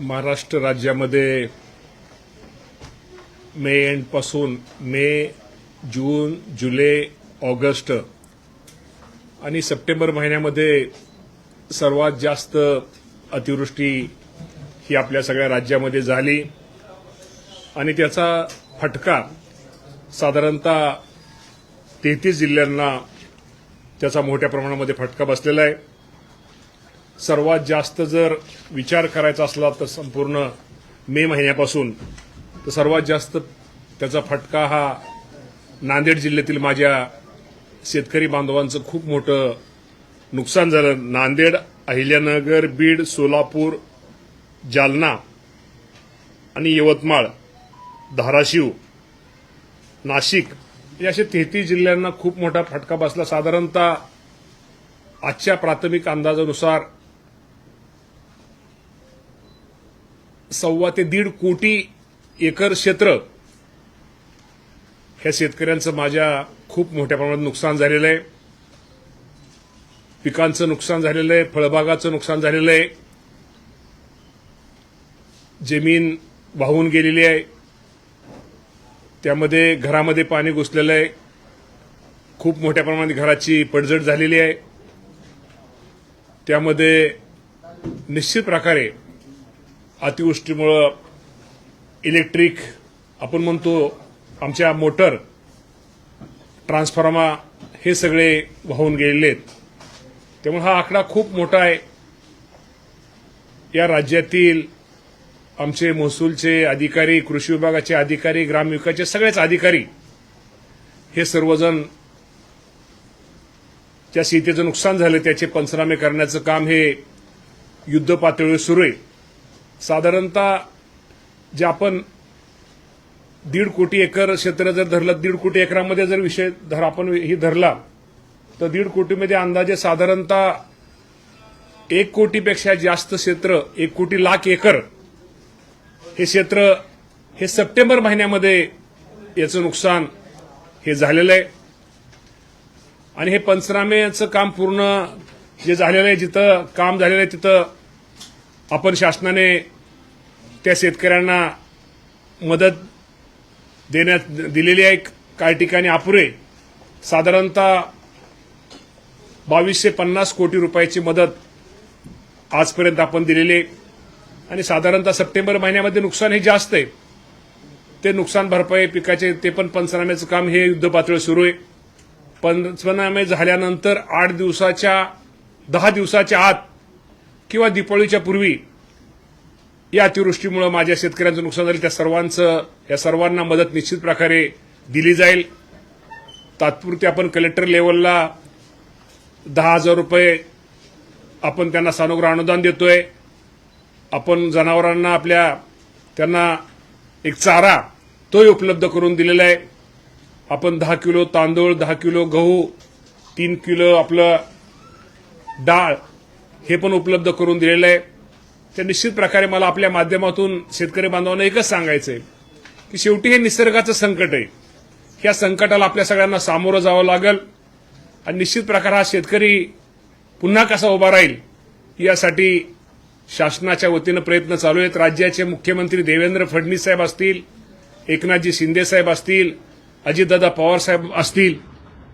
महाराष्ट्र राज्यामध्ये मे एंडपासून मे जून जुलै ऑगस्ट आणि सप्टेंबर महिन्यामध्ये सर्वात जास्त अतिवृष्टी ही आपल्या सगळ्या राज्यामध्ये झाली. आणि त्याचा फटका साधारणतः तेहतीस जिल्ह्यांना त्याचा मोठ्या प्रमाणामध्ये फटका बसलेला आहे. सर्वात जास्त जर विचार करायचा असला तर संपूर्ण मे महिन्यापासून तर सर्वात जास्त त्याचा फटका हा नांदेड जिल्ह्यातील माझ्या शेतकरी बांधवांचं खूप मोठं नुकसान झालं. नांदेड अहिल्यानगर बीड सोलापूर जालना आणि यवतमाळ धाराशिव नाशिक या असे तेहतीस जिल्ह्यांना खूप मोठा फटका बसला. साधारणतः आजच्या प्राथमिक अंदाजानुसार सव्वा ते दीड कोटी एकर क्षेत्र ह्या शेतकऱ्यांचं माझ्या खूप मोठ्या प्रमाणात नुकसान झालेलं आहे. पिकांचं नुकसान झालेलं आहे फळबागाचं नुकसान झालेलं आहे. जमीन वाहून गेलेली आहे. त्यामध्ये घरामध्ये पाणी घुसलेलं आहे. खूप मोठ्या प्रमाणात घराची पडझड झालेली आहे. त्यामध्ये निश्चित प्रकारे अतिवृष्टीमुळं इलेक्ट्रिक आपण म्हणतो आमच्या मोटर ट्रान्सफॉर्मा हे सगळे वाहून गेलेले आहेत त्यामुळे हा आकडा खूप मोठा आहे. या राज्यातील आमचे महसूलचे अधिकारी कृषी विभागाचे अधिकारी ग्रामविकासचे सगळेच अधिकारी हे सर्वजण ज्या शेतीचं नुकसान झालं त्याचे पंचनामे करण्याचं काम हे युद्ध पातळीवर सुरू आहे. साधारणतः जे आपण दीड कोटी एकर क्षेत्र जर धरलं दीड कोटी एकरामध्ये जर विषय धर आपण ही धरला तर दीड कोटीमध्ये अंदाजे साधारणतः एक कोटीपेक्षा जास्त क्षेत्र एक कोटी लाख एकर हे क्षेत्र हे सप्टेंबर महिन्यामध्ये याचं नुकसान हे झालेलं आहे. आणि हे पंचनाम्याचं काम पूर्ण जे झालेलं आहे जिथं काम झालेलं आहे तिथं आपण शासनाने त्या शेतकऱ्यांना मदत देण्यात दिलेली आहे. काही ठिकाणी अपुरे. साधारणतः बावीसशे पन्नास कोटी रुपयाची मदत आजपर्यंत आपण दिलेली आहे. आणि साधारणतः सप्टेंबर महिन्यामध्ये नुकसान हे जास्त आहे. ते नुकसान भरपाई पिकाचे ते पण पंचनाम्याचं काम हे युद्धपातळीवर सुरू आहे. पंचनामे झाल्यानंतर आठ दिवसाच्या दहा दिवसाच्या आत किंवा दिपाळीच्या पूर्वी या अतिवृष्टीमुळे माझ्या शेतकऱ्यांचं नुकसान झालं. त्या सर्वांचं या सर्वांना मदत निश्चित प्रकारे दिली जाईल. तात्पुरती आपण कलेक्टर लेवलला दहा हजार रुपये आपण त्यांना सानुग्रह अनुदान देतोय. आपण जनावरांना आपल्या त्यांना एक चारा तोही उपलब्ध करून दिलेला आहे. आपण दहा किलो तांदूळ दहा किलो गहू तीन किलो आपलं डाळ हे पण उपलब्ध करून दिलेलं आहे. तर निश्चित प्रकारे मला आपल्या माध्यमातून शेतकरी बांधवांना एकच सांगायचं आहे की शेवटी हे निसर्गाचं संकट आहे. या संकटाला आपल्या सगळ्यांना सामोरं जावं लागेल आणि निश्चित प्रकार हा शेतकरी पुन्हा कसा उभा राहील यासाठी शासनाच्या वतीनं प्रयत्न चालू आहेत. राज्याचे मुख्यमंत्री देवेंद्र फडणवीस साहेब असतील एकनाथजी शिंदे साहेब असतील अजितदादा पवार साहेब असतील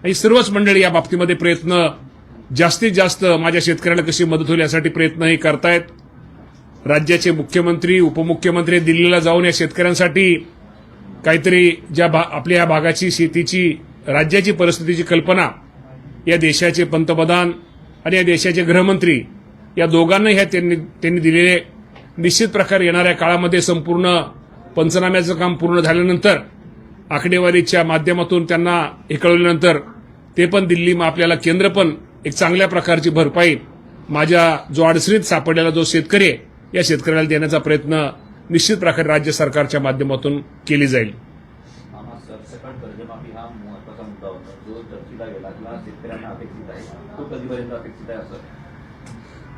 ही सर्वच मंडळी या बाबतीमध्ये प्रयत्न जास्तीत जास्त माझ्या शेतकऱ्याला कशी मदत होईल यासाठी प्रयत्नही करतायत. राज्याचे मुख्यमंत्री उपमुख्यमंत्री दिल्लीला जाऊन या शेतकऱ्यांसाठी काहीतरी ज्या भा- आपल्या या भागाची शेतीची राज्याची परिस्थितीची कल्पना या देशाचे पंतप्रधान आणि या देशाचे गृहमंत्री या दोघांना ह्या त्यांनी त्यांनी दिलेले निश्चित प्रकारे येणाऱ्या काळामध्ये संपूर्ण पंचनाम्याचं काम पूर्ण झाल्यानंतर आकडेवारीच्या माध्यमातून त्यांना हे कळवल्यानंतर ते पण दिल्ली मग आपल्याला केंद्र पण एक चांगल्या प्रकारची भरपाई माझ्या जो अडचणीत सापडलेला जो शेतकरी आहे या शेतकऱ्याला देण्याचा प्रयत्न निश्चित प्रकारे राज्य सरकारच्या माध्यमातून केली जाईल.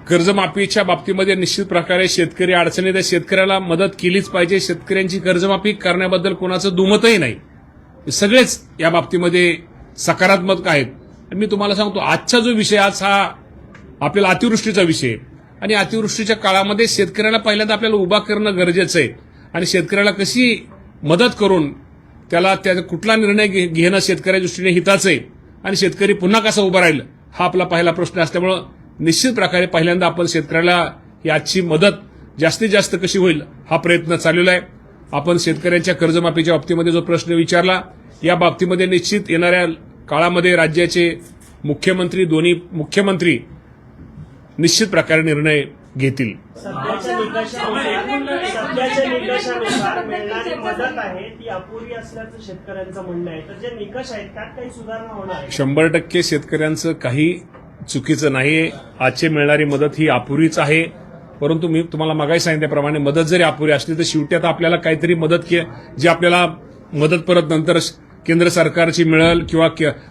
कर्जमाफीच्या बाबतीमध्ये निश्चित प्रकारे शेतकरी अडचणीत आहे. शेतकऱ्याला मदत केलीच पाहिजे. शेतकऱ्यांची कर्जमाफी करण्याबद्दल कोणाचं दुमतही नाही. सगळेच या बाबतीमध्ये सकारात्मक आहेत. मी तुम्हाला सांगतो आजचा जो विषय आज हा आपल्याला अतिवृष्टीचा विषय आहे. आणि अतिवृष्टीच्या काळामध्ये शेतकऱ्याला पहिल्यांदा आपल्याला उभा करणं गरजेचं आहे. आणि शेतकऱ्याला कशी मदत करून त्याला त्याचा कुठला निर्णय घे- घेणं शेतकऱ्याच्या दृष्टीने हिताचं आहे. आणि शेतकरी पुन्हा कसा उभा राहील हा आपला पहिला प्रश्न असल्यामुळं निश्चित प्रकारे पहिल्यांदा आपण शेतकऱ्याला ही आजची मदत जास्तीत जास्त कशी होईल हा प्रयत्न चाललेला आहे. आपण शेतकऱ्यांच्या कर्जमाफीच्या बाबतीमध्ये जो प्रश्न विचारला या बाबतीमध्ये निश्चित येणाऱ्या काळामध्ये राज्याचे मुख्यमंत्री दोन्ही मुख्यमंत्री निश्चित प्रकारे निर्णय घेतील. शंभर टक्के शेतकऱ्यांचं काही चुकीचं नाहीये. आजची मिळणारी मदत ही अपुरीच आहे. परंतु मी तुम्हाला मागाही सांगितल्याप्रमाणे मदत जरी अपुरी असली तर शेवटी आता आपल्याला काहीतरी मदत के जी आपल्याला मदत परत नंतर केंद्र सरकारची मिळेल किंवा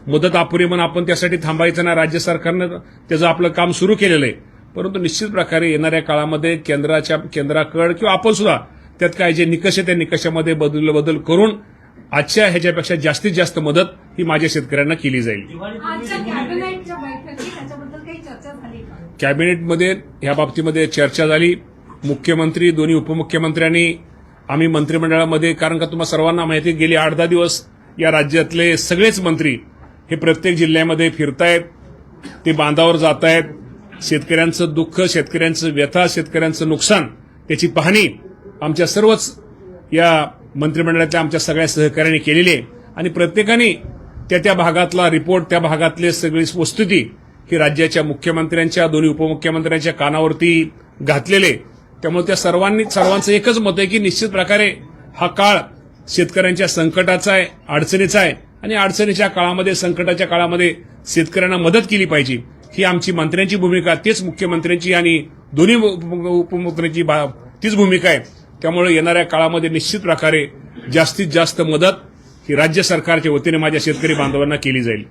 मदत अपुरी म्हणून आपण त्यासाठी थांबायचं नाही. राज्य सरकारनं त्याचं आपलं काम सुरू केलेलं आहे. परंतु निश्चित प्रकारे येणाऱ्या काळामध्ये केंद्राच्या केंद्राकड किंवा आपण सुद्धा त्यात काय जे निकष आहे त्या निकषामध्ये बदल बदल करून आजच्या ह्याच्यापेक्षा जास्तीत जास्त मदत ही माझ्या शेतकऱ्यांना केली जाईल. कॅबिनेटमध्ये या बाबतीमध्ये चर्चा झाली. मुख्यमंत्री दोन्ही उपमुख्यमंत्र्यांनी आम्ही मंत्रिमंडळामध्ये कारण का तुम्हाला सर्वांना माहिती गेली आठ दहा दिवस या राज्यातले सगळेच मंत्री हे प्रत्येक जिल्ह्यामध्ये फिरतायत ते बांधावर जात आहेत शेतकऱ्यांचं दुःख शेतकऱ्यांचं व्यथा शेतकऱ्यांचं नुकसान त्याची पाहणी आमच्या सर्वच या मंत्रिमंडळातल्या आमच्या सगळ्या सहकाऱ्यांनी केलेली आहे. आणि प्रत्येकाने त्या त्या भागातला रिपोर्ट त्या भागातली सगळी वस्तुती ही राज्याच्या मुख्यमंत्र्यांच्या दोन्ही उपमुख्यमंत्र्यांच्या कानावरती घातलेले त्यामुळे त्या सर्वांनी सर्वांचं एकच मत आहे की निश्चित प्रकारे हा काळ शेतकऱ्यांच्या संकटाचा आहे अडचणीचा आहे आणि अडचणीच्या काळामध्ये संकटाच्या काळामध्ये शेतकऱ्यांना मदत केली पाहिजे. ही आमची मंत्र्यांची भूमिका तेच मुख्यमंत्र्यांची आणि दोन्ही उप- उपमुख्यमंत्र्यांची भा- तीच भूमिका आहे. त्यामुळे येणाऱ्या काळामध्ये निश्चित प्रकारे जास्तीत जास्त मदत ही राज्य सरकारच्या वतीने माझ्या शेतकरी बांधवांना केली जाईल.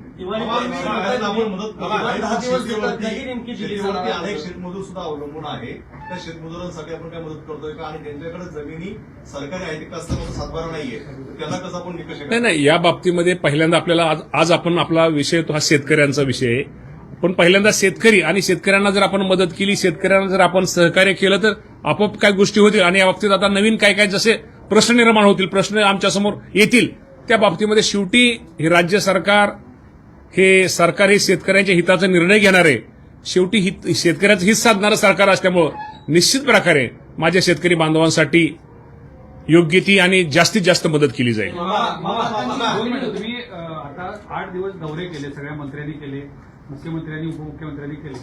नाही शेतमजूर सुद्धा अवलंबून आहे त्या शेतमजुरांसाठी आपण काय मदत करतोय का आणि त्यांच्याकडे जमिनी सरकारी सातबारा नाहीये आपण निकष नाही नाही या बाबतीमध्ये पहिल्यांदा आपल्याला आज आज आपण आपला विषय तो हा शेतकऱ्यांचा विषय आहे. पण पहिल्यांदा शेतकरी आणि शेतकऱ्यांना जर आपण मदत केली शेतकऱ्यांना जर आपण सहकार्य केलं तर आपोआप काय गोष्टी होतील? आणि या बाबतीत आता नवीन काय काय जसे प्रश्न निर्माण होतील प्रश्न आमच्यासमोर येतील. त्या बाबतीमध्ये शेवटी हे राज्य सरकार हे सरकार हे शेतकऱ्यांच्या हिताचा निर्णय घेणार आहे शेवटी हित शेतकऱ्याचं हित साधणारं सरकार असल्यामुळं निश्चित प्रकारे माझ्या शेतकरी बांधवांसाठी योग्य ती आणि जास्तीत जास्त मदत केली जाईल. दोन मिनिटं. तुम्ही आठ दिवस दौरे केले सगळ्या मंत्र्यांनी केले मुख्यमंत्र्यांनी उपमुख्यमंत्र्यांनी केले.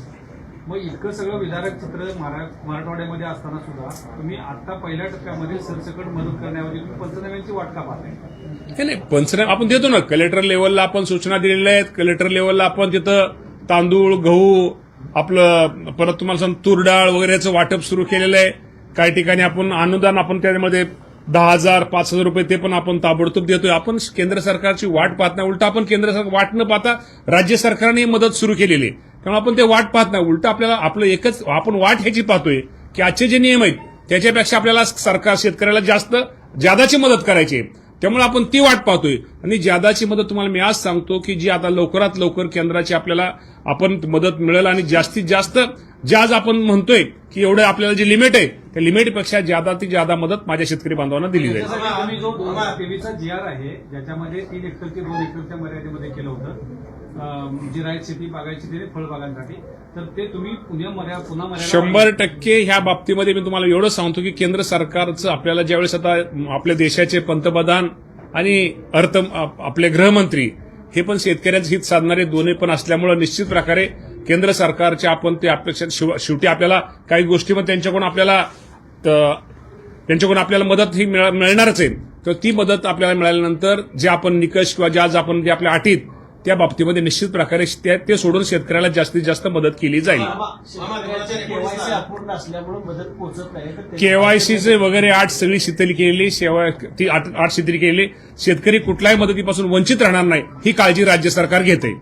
मग इतकं सगळं विदारक चित्र मराठवाड्यामध्ये असताना सुद्धा तुम्ही आता पहिल्या टप्प्यामध्ये सरसकट मदत करण्यावर तुम्ही पंचनाम्यांची वाट का पाहताय नाही? पंचनामे आपण देतो ना. कलेक्टर लेवलला आपण सूचना दिलेल्या आहेत. कलेक्टर लेवलला आपण तिथं तांदूळ गहू आपलं परत तुम्हाला सांग तूर डाळ वगैरेचं वाटप सुरू केलेलं आहे. काही ठिकाणी आपण अनुदान आपण त्यामध्ये दहा हजार पाच हजार रुपये ते पण आपण ताबडतोब देतोय. आपण केंद्र सरकारची वाट पाहत नाही. उलटा आपण केंद्र सरकार वाट न पाहता राज्य सरकारने मदत सुरू केलेली आहे. त्यामुळे आपण ते वाट पाहत नाही. उलट आपल्याला आपलं एकच आपण वाट ह्याची पाहतोय की आजचे जे नियम आहेत त्याच्यापेक्षा आपल्याला सरकार शेतकऱ्याला जास्त जादाची मदत करायची आहे. त्यामुळे आपण ती वाट पाहतोय. आणि ज्यादाची मदत तुम्हाला मी आज सांगतो की जी आता लवकरात लवकर केंद्राची आपल्याला आपण मदत मिळेल आणि जास्तीत जास्त ज्या आज आपण म्हणतोय की एवढं आपल्याला जी लिमिट आहे त्या लिमिटपेक्षा ज्यादा ती ज्यादा मदत माझ्या शेतकरी बांधवांना दिली जाईल. आम्ही जो दोन जी आर आहे ज्याच्यामध्ये तीन हेक्टर ते दोन हेक्टरच्या मर्यादेमध्ये केलं होतं जिरायत शेती बागायत शेती आणि फळबागांसाठी तर ते तुम्ही पुण्या मर्या पुन्हा शंभर टक्के ह्या बाबतीमध्ये मी तुम्हाला एवढं सांगतो की केंद्र सरकारचं आपल्याला ज्यावेळेस आता आपल्या देशाचे पंतप्रधान आणि अर्थ आप- आपले गृहमंत्री हे पण शेतकऱ्यांचं हित साधणारे दोन्ही पण असल्यामुळे निश्चित प्रकारे केंद्र सरकारच्या आपण ते अपेक्षा शेव- शेवटी आपल्याला काही गोष्टीमध्ये त्यांच्याकडून आपल्याला त्यांच्याकडून आपल्याला मदत ही मिळ- मिळणारच आहे. तर ती मदत आपल्याला मिळाल्यानंतर जे आपण निकष किंवा ज्या आज आपण जे आपल्या अटीत त्या बाबतीमध्ये निश्चित प्रकारे ते सोडून शेतकऱ्याला जास्तीत जास्त मदत केली जाईल. केवायसीचे वगैरे आठ सगळी शिथिल केलेली सेवा ती आठ आठ शिथिल केलेली शेतकरी कुठल्याही मदतीपासून वंचित राहणार नाही ही काळजी राज्य सरकार घेते.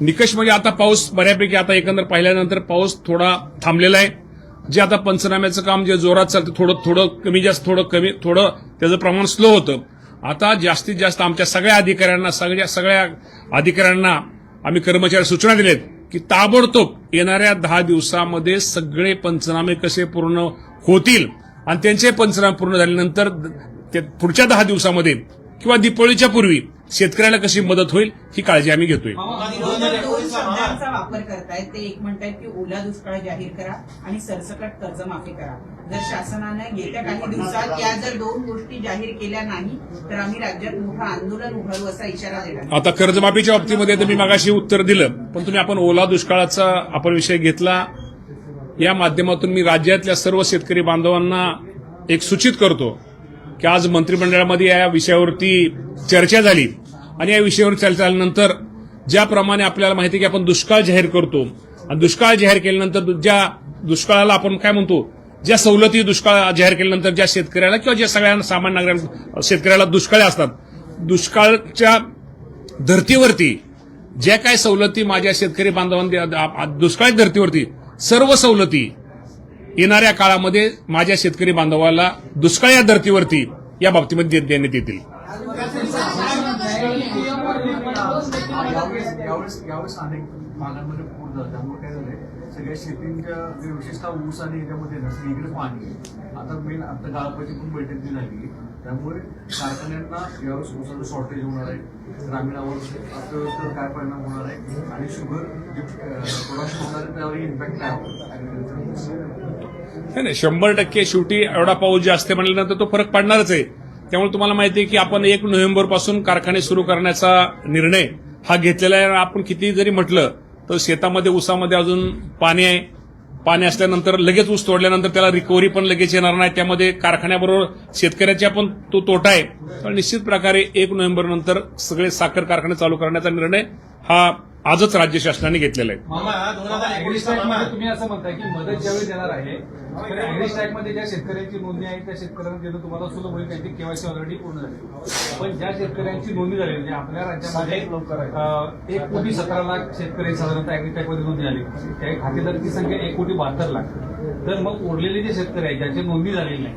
निकष म्हणजे आता पाऊस बऱ्यापैकी आता एकंदर पाहिल्यानंतर पाऊस थोडा थांबलेला आहे. जे आता पंचनाम्याचं काम जे जोरात चालतं थोडं थोडं कमी जास्त थोडं कमी थोडं त्याचं प्रमाण स्लो होतं. आता जास्तीत जास्त आमच्या सगळ्या अधिकाऱ्यांना सगळ्या सगळ्या अधिकाऱ्यांना आम्ही कर्मचारी सूचना दिलेत की ताबडतोब येणाऱ्या दहा दिवसामध्ये सगळे पंचनामे कसे पूर्ण होतील आणि त्यांचे पंचनामे पूर्ण झाल्यानंतर ते पुढच्या दहा दिवसामध्ये किंवा दीपावलीच्या पूर्वी शेतकऱ्याला कशी मदत होईल ही काळजी आम्ही घेतोय. वापर करतायत ते एक म्हणतायत की ओला दुष्काळ जाहीर करा आणि सरसकट कर्जमाफी करा. जर शासनानं येत्या काही दिवसात या जर दोन गोष्टी जाहीर केल्या नाही तर आम्ही राज्यात मोठं आंदोलन उभारू असा इशारा दिला. आता कर्जमाफीच्या बाबतीमध्ये तर मी मागाशी उत्तर दिलं पण तुम्ही आपण ओला दुष्काळाचा आपण विषय घेतला. या माध्यमातून मी राज्यातल्या सर्व शेतकरी बांधवांना एक सूचित करतो की आज मंत्रिमंडळामध्ये या विषयावरती चर्चा झाली. आणि या विषयावर चर्चा झाल्यानंतर ज्याप्रमाणे आपल्याला माहिती आहे की आपण दुष्काळ जाहीर करतो. आणि दुष्काळ जाहीर केल्यानंतर ज्या दुष्काळाला आपण काय म्हणतो? ज्या सवलती दुष्काळ जाहीर केल्यानंतर ज्या शेतकऱ्याला किंवा ज्या सगळ्यांना सामान्य नागरिक शेतकऱ्याला दुष्काळ असतात. दुष्काळच्या धर्तीवरती ज्या काय सवलती माझ्या शेतकरी बांधवांनी दुष्काळी धर्तीवरती सर्व सवलती येणाऱ्या काळामध्ये माझ्या शेतकरी बांधवाला दुष्काळ या धर्तीवरती या बाबतीमध्ये देण्यात येतील सगळ्या शेतींच्या विशेषतः ऊस आणि याच्यामध्ये ना सगळीकडे पाणी आता मेन आता गाळपती पण बैठक दिली त्यामुळे कारखान्यांना यावेळेस ऊसाचं शॉर्टेज होणार आहे. ग्रामीणावर अर्थव्यवस्थेवर काय परिणाम होणार आहे? आणि शुगर जे प्रोडक्शन होणार आहे त्यावर इम्पॅक्ट काय होणार? नाही नाही शंभर टक्के शेवटी एवढा पाऊस जे असते म्हणल्यानंतर तो फरक पडणारच आहे. त्यामुळे तुम्हाला माहिती आहे की आपण एक नोव्हेंबरपासून कारखाने सुरू करण्याचा निर्णय हा घेतलेला आहे. आपण किती जरी म्हटलं तर शेतामध्ये ऊसामध्ये अजून पाणी आहे. पाणी असल्यानंतर लगेच ऊस तोडल्यानंतर त्याला रिकव्हरी पण लगेच येणार नाही. त्यामध्ये कारखान्याबरोबर शेतकऱ्याच्या पण तो तोटा आहे. निश्चित प्रकारे एक नोव्हेंबर नंतर सगळे साखर कारखाने चालू करण्याचा निर्णय हा आजच राज्य शासनाने घेतलेला आहे. तुम्ही असं म्हणताय की मदत ज्यावेळी देणार आहे स्ट्राईकमध्ये ज्या शेतकऱ्यांची नोंदणी आहे त्या शेतकऱ्यांना देणं तुम्हाला सुलभ होईल त्यांची केवायसी ऑलरेडी पूर्ण झाली. पण ज्या शेतकऱ्यांची नोंदणी झाली म्हणजे आपल्या राज्यामध्ये एक कोटी सतरा लाख शेतकरी साधारणतः ऍग्री स्ट्राईकमध्ये नोंदणी झाली. त्या खातेदारांची संख्या एक कोटी बहात्तर लाख. तर मग उरलेले जे शेतकरी आहेत ज्यांची नोंदणी झालेली नाही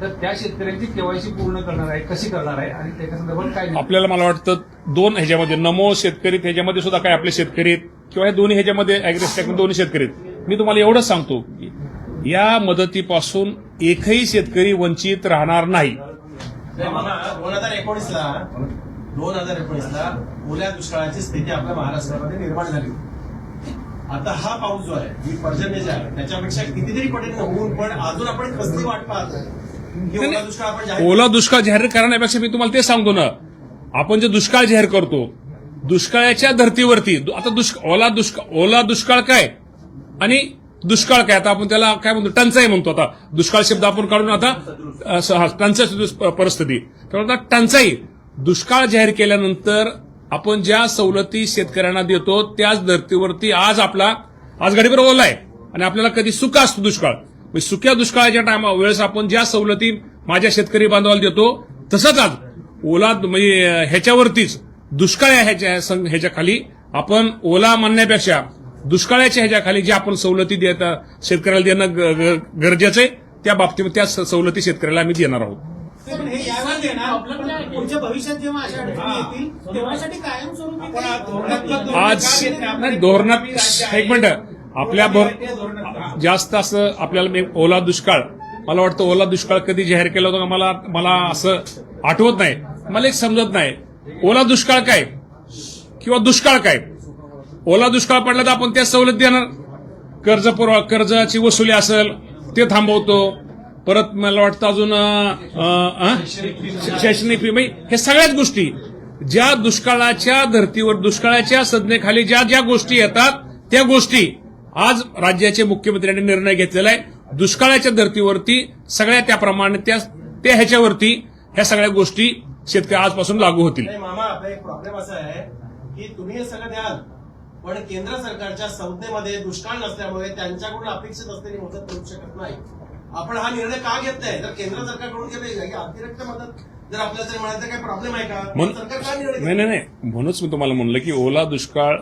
तर त्या शेतकऱ्यांची केवायसी पूर्ण करणार आहे कशी करणार आहे आणि त्याच्या संदर्भात काय? आपल्याला मला वाटतं दोन ह्याच्यामध्ये नमो शेतकरी ह्याच्यामध्ये सुद्धा काय आपले शेतकरी आहेत? किंवा हे दोन्ही ह्याच्यामध्ये अॅग्रेस्टॅक दोन्ही शेतकरी आहेत? मी तुम्हाला एवढंच सांगतो की या मदतीपासून एकही शेतकरी वंचित राहणार नाही. दोन हजार एकोणीस ला दोन हजार एकोणीस ला ओल्या दुष्काळाची स्थिती आपल्या महाराष्ट्रामध्ये निर्माण झाली आता हा पाऊस जो आहे ही पर्जन्य आहे त्याच्यापेक्षा कितीतरी पटीने होऊन पण अजून आपण कसली वाट पाहतो ओला दुष्काळ आपण जाहीर ओला दुष्काळ जाहीर करण्यापेक्षा मी तुम्हाला ते सांगतो ना. आपण जे दुष्काळ जाहीर करतो दुष्काळाच्या धर्तीवरती आता दुष्काळ ओला दुष्काळ ओला दुष्काळ काय? आणि दुष्काळ काय? आता आपण त्याला काय म्हणतो? टंचाई म्हणतो आता. दुष्काळ शब्द आपण काढून आता टंचाई परिस्थिती. त्यामुळे आता टंचाई. दुष्काळ जाहीर केल्यानंतर आपण ज्या सवलती शेतकऱ्यांना देतो त्याच धर्तीवरती आज आपला आज गाडीवर ओला आहे आणि आपल्याला कधी सुका असतो दुष्काळ. म्हणजे सुक्या दुष्काळाच्या टायमा वेळेस आपण ज्या सवलती माझ्या शेतकरी बांधवाला देतो तसंच आज ओला म्हणजे ह्याच्यावरतीच दुष्काळ ह्याच्या सं- ह्याच्याखाली आपण ओला म्हणण्यापेक्षा दुष्काळाच्या ह्याच्याखाली ज्या आपण सवलती देत शेतकऱ्याला देणं गरजेचं आहे त्या बाबतीत त्या सवलती शेतकऱ्याला आम्ही देणार आहोत. पण हे यावर देणार पुढच्या भविष्यात जेव्हा अशा अडचणी येतील तेव्हासाठी कायमस्वरूपी काही- आज नाही धोरणात एक मिनिट. आपल्या जास्त असं आपल्याला मी ओला दुष्काळ मला वाटतं ओला दुष्काळ कधी जाहीर केला होता मला मला असं आठवत नाही. मला एक समजत नाही. ओला दुष्काळ काय? किंवा दुष्काळ काय? ओला दुष्काळ पडला तर आपण त्या सवलत देणार. कर्ज पुरवा कर्जाची वसुली असेल ते थांबवतो. परत मला वाटतं अजून शैक्षणिक फी म्हणजे हे सगळ्याच गोष्टी. ज्या दुष्काळाच्या धर्तीवर दुष्काळाच्या संज्ञेखाली ज्या ज्या गोष्टी येतात त्या गोष्टी आज राज्याचे मुख्यमंत्र्यांनी निर्णय घेतलेला आहे. दुष्काळाच्या धर्तीवरती सगळ्या त्याप्रमाणे त्या त्या ह्याच्यावरती ह्या सगळ्या गोष्टी शेतकरी आजपासून लागू होतील. नाही मामा आपला एक प्रॉब्लेम असा आहे की तुम्ही हे सगळं द्याल पण केंद्र सरकारच्या संज्ञेमध्ये दुष्काळ नसल्यामुळे त्यांच्याकडून अपेक्षित असलेली मदत करू शकत नाही. आपण हा निर्णय का घेत नाही तर केंद्र सरकारकडून घेतली अतिरिक्त मदत जर आपल्याला काय प्रॉब्लेम आहे का? सरकार काय निर्णय नाही नाही नाही. म्हणूनच मी तुम्हाला म्हणलं की ओला दुष्काळ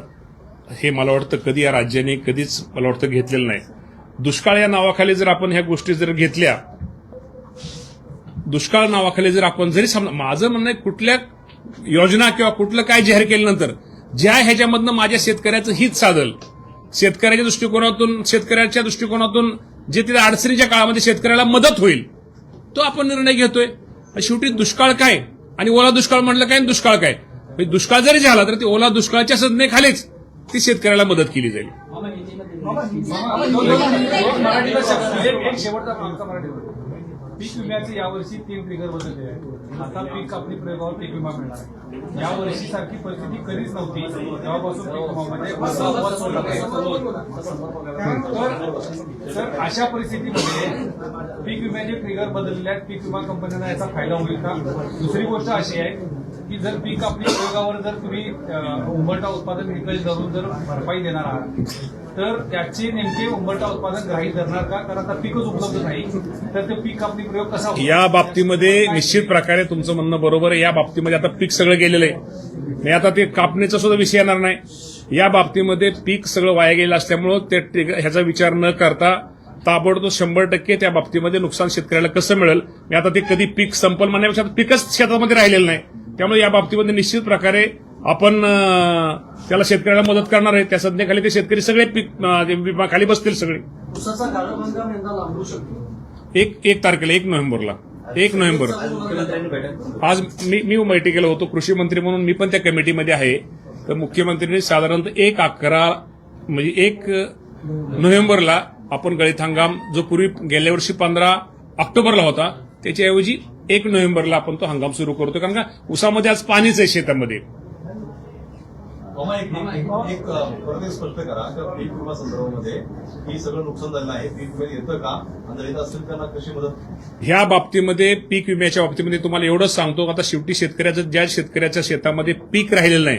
हे मला वाटतं कधी या राज्याने कधीच मला वाटतं घेतलेलं नाही. दुष्काळ या नावाखाली जर आपण ह्या गोष्टी जर घेतल्या दुष्काळ नावाखाली जर आपण जरी समजा माझं म्हणणं आहे कुठल्या योजना किंवा कुठलं काय जाहीर केल्यानंतर ज्या ह्याच्यामधनं माझ्या शेतकऱ्याचं हित साधल शेतकऱ्याच्या दृष्टिकोनातून शेतकऱ्याच्या दृष्टिकोनातून जे तिथे अडचणीच्या काळामध्ये शेतकऱ्याला मदत होईल तो आपण निर्णय घेतोय. शेवटी दुष्काळ काय? आणि ओला दुष्काळ म्हटलं काय? दुष्काळ काय? म्हणजे दुष्काळ जरी झाला तर ते ओला दुष्काळच्या संज्ञेखालीच. ती शेतकऱ्याला मदत केली जाईल. पीक विम्याचे यावर्षी तीन ट्रिगर बदलले आहेत. आता पीक कापणी प्रयोगावर पीक विमा मिळणार आहे. यावर्षी सारखी परिस्थिती कधीच नव्हती. तेव्हापासून पीक विमामध्ये तर तर अशा परिस्थितीमध्ये पीक विम्याचे ट्रिगर बदलले आहेत. पीक विमा कंपन्यांना याचा फायदा होईल का? दुसरी गोष्ट अशी आहे की जर पीक आपली उपयोगावर जर तुम्ही उंबरटा उत्पादन विकत धरून जर भरपाई देणार आहात तर त्याचे नेमके उंबरटा उत्पादन ग्राही धरणार का? कारण आता पीकच उपलब्ध नाही. तर ते पीक आपली प्रयोग कसा या बाबतीमध्ये निश्चित प्रकारे तुमचं म्हणणं बरोबर आहे. या बाबतीमध्ये आता पीक सगळं गेलेलं आहे. मी आता ते कापणीचा सुद्धा विषय येणार नाही. या बाबतीमध्ये पीक सगळं वाया गेलं असल्यामुळं ते ह्याचा विचार न करता ताबडतोब शंभर टक्के त्या बाबतीमध्ये नुकसान शेतकऱ्याला कसं मिळेल? मी आता ते कधी पीक संपल म्हणण्यापेक्षा पीकच शेतामध्ये राहिलेलं नाही. त्यामुळे या बाबतीमध्ये निश्चित प्रकारे आपण त्याला शेतकऱ्याला मदत करणार आहे. त्या संज्ञेखाली ते शेतकरी सगळे पीक विमाखाली बसतील सगळे. एक एक तारखेला एक नोव्हेंबरला. एक नोव्हेंबर. आज मी मी बैठकीला होतो कृषी मंत्री म्हणून मी पण त्या कमिटीमध्ये आहे. तर मुख्यमंत्र्यांनी साधारणतः एक अकरा म्हणजे एक नोव्हेंबरला आपण गळीत हंगाम जो पूर्वी गेल्या वर्षी पंधरा ऑक्टोबरला होता त्याच्याऐवजी एक नोव्हेंबरला आपण तो हंगाम सुरू करतो. कारण का उसामध्ये आज पाणीच आहे शेतामध्ये. मामा, एक एक- एक अ, परत एक स्पष्ट करा. त्या पीक विमा संदर्भामध्ये ही सगळं नुकसान झालेलं आहे. पीक विमा येतं का? आणि जर येत असेल त्यांना कशी मदत? ह्या बाबतीमध्ये पीक विम्याच्या बाबतीमध्ये तुम्हाला एवढंच सांगतो आता शेवटी शेतकऱ्याचं ज्या शेतकऱ्याच्या शेतामध्ये पीक राहिलेलं नाही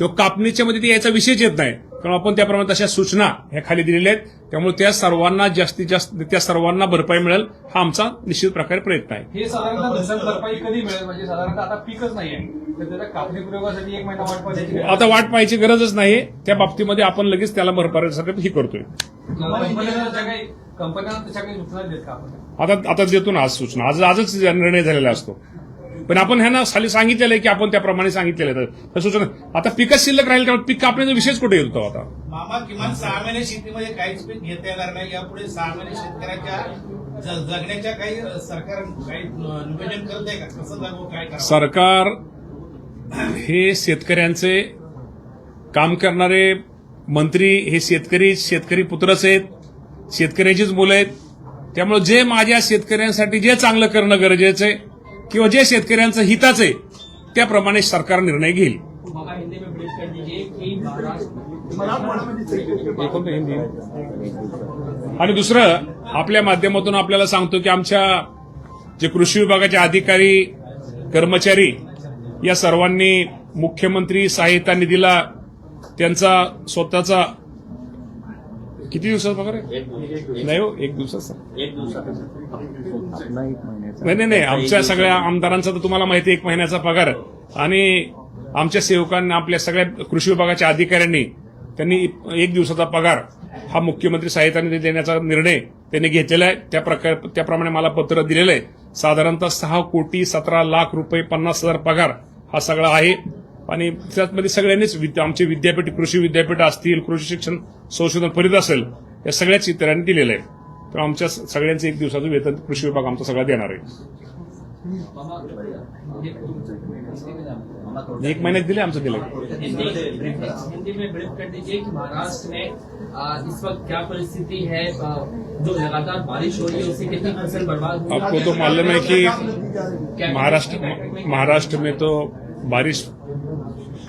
तो कापणीच्या मध्ये ते याचा विषयच येत नाही. कारण आपण त्याप्रमाणे तशा सूचना ह्या खाली दिलेल्या आहेत. त्यामुळे त्या सर्वांना जास्तीत जास्त त्या सर्वांना भरपाई मिळेल हा आमचा निश्चित प्रकारे प्रयत्न आहे. हे साधारणतः भरपाई कधी मिळेल? म्हणजे साधारणतः आता पीकच पाहिजे आता वाट पाहायची गरजच नाही त्या बाबतीमध्ये आपण लगेच त्याला भरपाईसाठी ही करतोय. आता आता देतो ना आज सूचना. आज आजच निर्णय झालेला असतो. पण आपण ह्यांना खाली सांगितलेलं आहे की आपण त्याप्रमाणे सांगितलेलं आहे. त्या सूचना आता पिकच शिल्लक राहील त्यामुळे पीक कापण्याचा विषयच कुठे येतो आता? मामा किमान सहा महिने शेतीमध्ये काहीच पीक घेता येणार नाही. यापुढे सहा महिने शेतकऱ्याच्या जगण्याच्या काही सरकार काही नियोजन करत आहे का? कसं जगू काय सरकार हे शेतकऱ्यांचे काम करणारे मंत्री हे शेतकरी शेतकरी पुत्रच आहेत शेतकऱ्याचीच मुलं आहेत. त्यामुळे जे माझ्या शेतकऱ्यांसाठी जे चांगलं करणं गरजेचं आहे किंवा जे शेतकऱ्यांचं हिताचं आहे त्याप्रमाणे सरकार निर्णय घेईल. आणि दुसरं आपल्या माध्यमातून आपल्याला सांगतो की आमच्या जे कृषी विभागाचे अधिकारी कर्मचारी या सर्वांनी मुख्यमंत्री सहायता निधीला त्यांचा स्वतःचा किती दिवसाचा पगार नाही हो एक दिवसाचा. एक दिवसात नाही नाही नाही. आमच्या सगळ्या आमदारांचा तर तुम्हाला माहिती आहे, एक महिन्याचा पगार. आणि आमच्या सेवकांना आपल्या सगळ्या कृषी विभागाच्या अधिकाऱ्यांनी त्यांनी एक दिवसाचा पगार हा मुख्यमंत्री सहायता निधी देण्याचा निर्णय त्यांनी घेतलेला आहे. त्या प्रकार त्याप्रमाणे मला पत्र दिलेलं आहे. साधारणतः सहा कोटी सतरा लाख रुपये पन्नास हजार पगार हा सगळा आहे. आणि त्यामध्ये सगळ्यांनीच आमचे विद्यापीठ कृषी विद्यापीठ असतील कृषी शिक्षण संशोधन परिषद असेल या सगळ्याच इतरांनी दिलेलं आहे. तर आमच्या सगळ्यांचं एक दिवसाचं वेतन कृषी विभाग आमचा सगळा देणार आहे. एक महिन्यात दिले आमचं दिलं आपको तो मालूम है कि महाराष्ट्र महाराष्ट्र में तो बारिश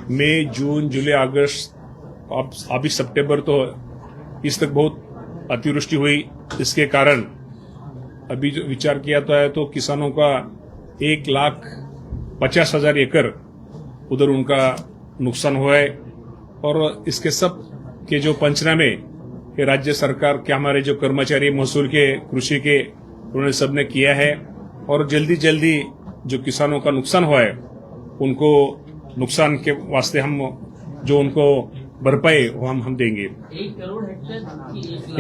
मई जून जुलाई अगस्त अब अभी सितंबर तो इस तक बहुत अतिवृष्टि हुई, इसके कारण अभी जो विचार किया तो है तो किसानों का एक लाख पचास हज़ार एकड़ उधर उनका नुकसान हुआ है। और इसके सब के जो पंचनामे राज्य सरकार के, हमारे जो कर्मचारी, महसूल के, कृषि के, उन्होंने सबने किया है। और जल्दी जल्दी जो किसानों का नुकसान हुआ है, उनको नुकसान के वास्ते हम जो उनको भरपाई वो हम हम देंगे।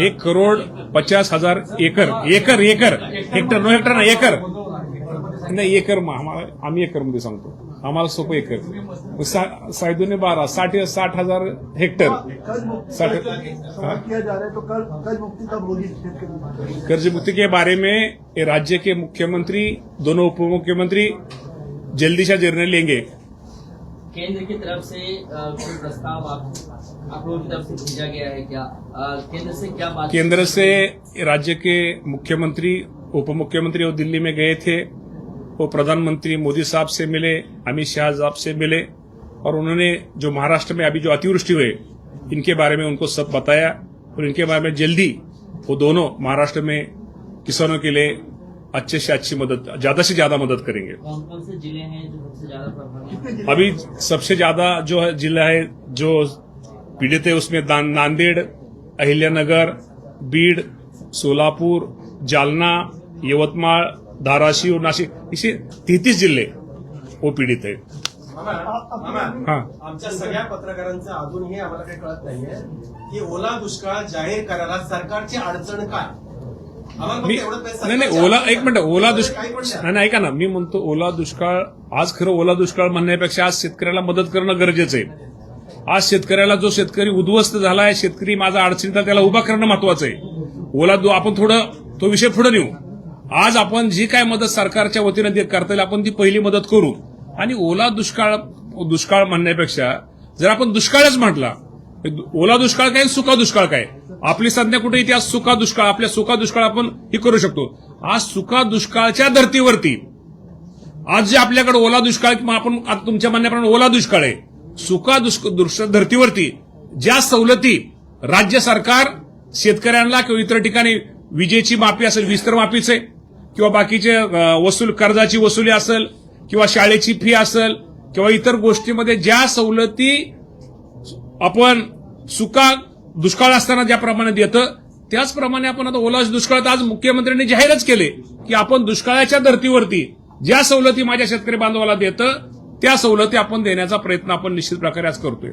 एक करोड़ पचास हज़ार acre acre acre hectare no hectare ना एकर नाही एकर आम्ही एकर मध्ये सांगतो। आम्हाला सोपं एकर सा- सायदोने बारा साठ साठ हज़ार हेक्टर साठ? किया जा रहा तो कल कर्ज मुक्ति कब होगी? कर्ज मुक्ति के बारे में राज्य के मुख्यमंत्री दोनों उप मुख्यमंत्री जल्दी से निर्णय लेंगे। केंद्र की तरफ़ से कोई प्रस्ताव आप लोगों की तरफ़ से भेजा गया है क्या? केंद्र से क्या बात केंद्र से राज्य के मुख्यमंत्री उप मुख्यमंत्री वो दिल्ली में गए थे। वो प्रधानमंत्री मोदी साहब से मिले, अमित शाह साहब से मिले और उन्होंने जो महाराष्ट्र में अभी जो अतिवृष्टि हुए इनके बारे में उनको सब बताया और इनके बारे में जल्दी वो दोनों महाराष्ट्र में किसानों के लिए अच्छे से अच्छी मदद ज्यादा से ज्यादा मदद करेंगे। कौन कौन से जिले हैं जो सबसे ज्यादा प्रभावित हैं? अभी सबसे ज्यादा जो है जिला है जो पीड़ित है उसमें नांदेड़ अहिल्यानगर बीड सोलापूर जालना यवतमाळ धाराशिव नाशिक इसे तेहतीस जिल्हे वो पीडित हा। आमच्या सगळ्या पत्रकारांचं अजूनही आम्हाला काही कळत नाहीये की ओला दुष्काळ जाहीर करायला सरकारची अडचण काय? आम्हाला फक्त मी नाही नाही ओला एक मिनिट? ओला दुष्काळ. नाही नाही, ऐका ना मी म्हणतो ओला दुष्काळ आज खरं ओला दुष्काळ म्हणण्यापेक्षा आज शेतकऱ्याला मदत करणं गरजेचं आहे आज शेतकऱ्याला जो शेतकरी उद्ध्वस्त झालाय शेतकरी माझा अडचणीचा त्याला उभा करणं महत्वाचं आहे ओला दु आपण थोडं तो विषय पुढे नेऊ आज आपण जी काय मदत सरकारच्या वतीनं करता येईल आपण ती पहिली मदत करू आणि ओला दुष्काळ दुष्काळ म्हणण्यापेक्षा जर आपण दुष्काळच म्हटला ओला दुष्काळ काय सुका दुष्काळ काय? आपली संज्ञा कुठे येते? आज सुका दुष्काळ आपल्या सुका दुष्काळ आपण हे करू शकतो. आज सुका दुष्काळच्या धर्तीवरती. आज जे आपल्याकडे ओला दुष्काळ किंवा आपण आता तुमच्या म्हणण्याप्रमाणे ओला दुष्काळ आहे. सुका दुष्काळ धर्तीवरती ज्या सवलती राज्य सरकार शेतकऱ्यांना किंवा इतर ठिकाणी विजेची माफी असेल विस्तर माफीचे किंवा बाकीचे वसूल कर्जाची वसुली असेल किंवा शाळेची फी असेल किंवा इतर गोष्टीमध्ये ज्या सवलती आपण सुका दुष्काळ असताना ज्या प्रमाणात देतं त्याचप्रमाणे आपण आता ओला दुष्काळ आज मुख्यमंत्र्यांनी जाहीरच केले की आपण दुष्काळाच्या धर्तीवरती ज्या सवलती माझ्या शेतकरी बांधवाला देतं त्या सवलती आपण देण्याचा प्रयत्न आपण निश्चित प्रकारे आज करतोय.